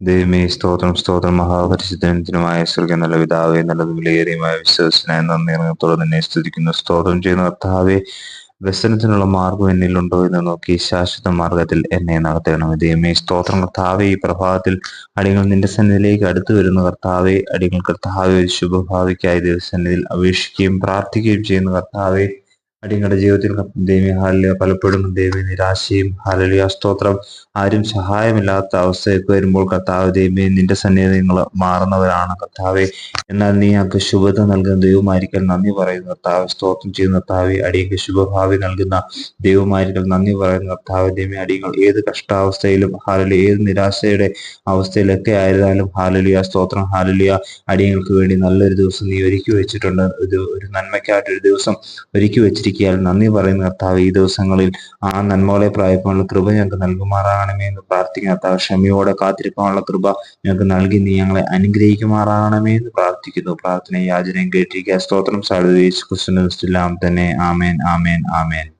ദൈവമേ സ്തോത്രം സ്തോത്രം. മഹാപരിശുദ്ധനത്തിനുമായ സ്വർഗ നല്ല പിതാവേ നല്ലത് വിലയേറിയമായ വിശ്വസനായ നന്ദി ഇറങ്ങത്തോടെ നിന്നെ സ്തുതിക്കുന്നു. സ്തോത്രം ചെയ്യുന്ന കർത്താവേ വ്യസനത്തിനുള്ള മാർഗം എന്നിലുണ്ടോ എന്ന് നോക്കി ശാശ്വത മാർഗത്തിൽ എന്നെ നടത്തണം ദൈവമേ സ്തോത്രം കർത്താവേ ഈ പ്രഭാതത്തിൽ അടികൾ നിന്റെ സന്നിധിയിലേക്ക് അടുത്തു വരുന്ന കർത്താവെ. അടികൾ കർത്താവെ ഒരു ശുഭഭാവിക്കായി ദൈവസന്നിധിയിൽ അപേക്ഷിക്കുകയും പ്രാർത്ഥിക്കുകയും ചെയ്യുന്ന കർത്താവെ. അടിങ്ങളുടെ ജീവിതത്തിൽ ദേവി ഹാലിയ പലപ്പോഴും ദേവി നിരാശയും ഹാലലിയ സ്തോത്രം ആരും സഹായമില്ലാത്ത അവസ്ഥയൊക്കെ വരുമ്പോൾ കർത്താവ് ദേവി നിന്റെ സന്നിധി നിങ്ങൾ മാറുന്നവരാണ് കർത്താവെ. എന്നാൽ നീ ഞങ്ങൾക്ക് ശുഭത നൽകുന്ന ദൈവമായിരിക്കൽ നന്ദി പറയുന്ന കർത്താവ്. സ്തോത്രം ചെയ്യുന്ന കർത്താവെ. അടിയക്ക് ശുഭഭാവി നൽകുന്ന ദൈവമായിരിക്കൽ നന്ദി പറയുന്ന കർത്താവ്. ദേവി അടിയങ്ങൾ ഏത് കഷ്ടാവസ്ഥയിലും ഹാലലി ഏത് നിരാശയുടെ അവസ്ഥയിലൊക്കെ ആയിരുന്നാലും ഹാലലിയ സ്തോത്രം ഹാലലിയ. അടിയങ്ങൾക്ക് വേണ്ടി നല്ലൊരു ദിവസം നീ ഒരുക്കി വെച്ചിട്ടുണ്ട്. ഒരു നന്മയ്ക്കായിട്ടൊരു ദിവസം ഒരുക്കി വെച്ചിരിക്കുകയാൽ നന്ദി പറയുന്ന കർത്താവ്. ഈ ദിവസങ്ങളിൽ ആ നന്മകളെ പ്രായപ്പാനുള്ള കൃപ ഞങ്ങൾക്ക് നൽകുമാറാകണമേ എന്ന് പ്രാർത്ഥിക്കുന്ന കർത്താവ്. ക്ഷമയോടെ കാത്തിരിക്കാനുള്ള കൃപ ഞങ്ങൾക്ക് നൽകി നീ ഞങ്ങളെ അനുഗ്രഹിക്കുമാറാകണമേ എന്ന് പ്രാർത്ഥിക്കുന്നു. പ്രാർത്ഥനയും യാചനയും കേട്ടിരിക്കുക. സ്തോത്രം സാധു യേശു ക്രിസ്തുവിന്റെ തന്നെ ആമേൻ. ആമേൻ. ആമേൻ.